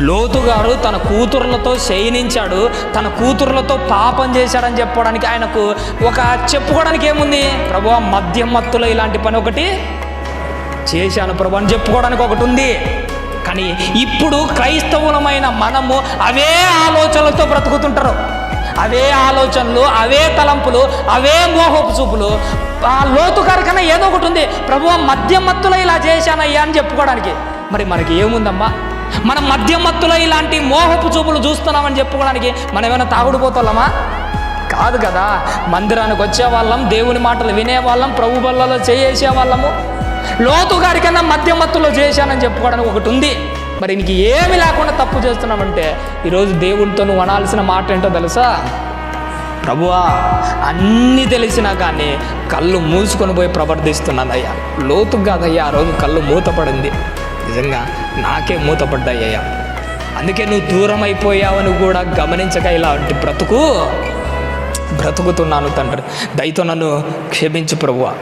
లోతు గారు తన కూతుర్లతో శయనించాడు. తన కూతుర్లతో పాపం చేశాడని చెప్పడానికి ఆయనకు ఒక చెప్పుకోవడానికి ఏముంది? ప్రభు మద్యం మత్తులో ఇలాంటి పని ఒకటి చేశాను ప్రభు అని చెప్పుకోవడానికి ఒకటి ఉంది. కానీ ఇప్పుడు క్రైస్తవులమైన మనము అవే ఆలోచనలతో బ్రతుకుతుంటారు. అవే ఆలోచనలు అవే తలంపులు అవే మోహపు చూపులు. ఆ లోతు కన్నా ఏదో ఒకటి ఉంది. ప్రభు మద్యం మత్తులో ఇలా చేశానయ్యా అని చెప్పుకోవడానికి. మరి మనకి ఏముందమ్మా? మనం మధ్యమత్తులో ఇలాంటి మోహపు చూపులు చూస్తున్నామని చెప్పుకోవడానికి మనం ఏమైనా తాగుడుపోతామా కాదు కదా. మందిరానికి వచ్చేవాళ్ళం దేవుని మాటలు వినేవాళ్ళం ప్రభు బల్లలో చేసే వాళ్ళము లోతు గారి కన్నా చేశానని చెప్పుకోవడానికి ఒకటి ఉంది. మరి ఇంక ఏమి లేకుండా తప్పు చేస్తున్నామంటే ఈరోజు దేవుడితో నువ్వు అనాల్సిన మాట ఏంటో తెలుసా? ప్రభువా అన్నీ తెలిసినా కానీ కళ్ళు మూసుకొని పోయి ప్రవర్తిస్తున్నానయ్యా. లోతు కాదయ్యా ఆ రోజు కళ్ళు మూతపడింది. నిజంగా నాకే మూతపడ్డాయ్యా. అందుకే నువ్వు దూరం అయిపోయావని కూడా గమనించక ఇలాంటి బ్రతుకు బ్రతుకుతున్నాను తండ్రి. దయతో నన్ను క్షమించు ప్రభువా.